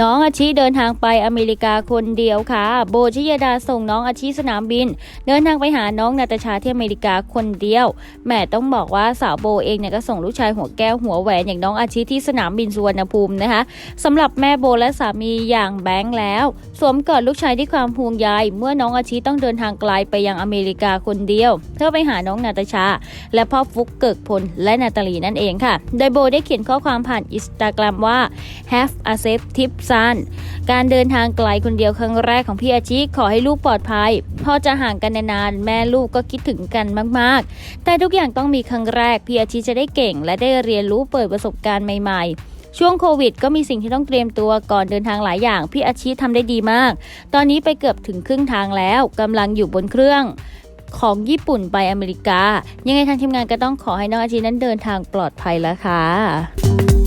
น้องอาชิเดินทางไปอเมริกาคนเดียวค่ะ โบชิยดาส่งน้องอาชิสนามบิน เดินทางไปหาน้องนาตาชาที่อเมริกาคนเดียวแหม่ต้องบอกว่าสาวโบเองเนี่ยก็ส่งลูกชายหัวแก้วหัวแหวนอย่างน้องอาชิที่สนามบินสุวรรณภูมินะคะสำหรับแม่โบและสามีอย่างแบงค์แล้ว สวมกอดลูกชายด้วยความห่วงใยเมื่อน้องอาชิต้องเดินทางไกลไปยังอเมริกาคนเดียว เพื่อไปหาน้องนาตาชา และพ่อฟุกเกิกพลและนาตาลีนั่นเองค่ะ โดยโบได้เขียนข้อความผ่านอินสตาแกรมว่า have a safe trip son การเดินทางไกลคนเดียวครั้งแรกของพี่อาชิขอให้ลูกปลอดภัยพ่อจะห่างกันนานๆแม่ลูกก็คิดถึงกันมากๆ แต่ทุกอย่างต้องมีครั้งแรกพี่อาชิจะได้เก่ง และได้เรียนรู้เปิดประสบการณ์ใหม่ ๆช่วงโควิดก็มีสิ่งที่ต้องเตรียมตัวก่อนเดินทางหลายอย่าง พี่อาชิทำได้ดีมาก ตอนนี้ไปเกือบถึงครึ่งทางแล้วกำลังอยู่บนเครื่องของญี่ปุ่นไปอเมริกา ยังไงทางทีมงานก็ต้องขอให้น้องอาชินั้นเดินทางปลอดภัยแล้วค่ะ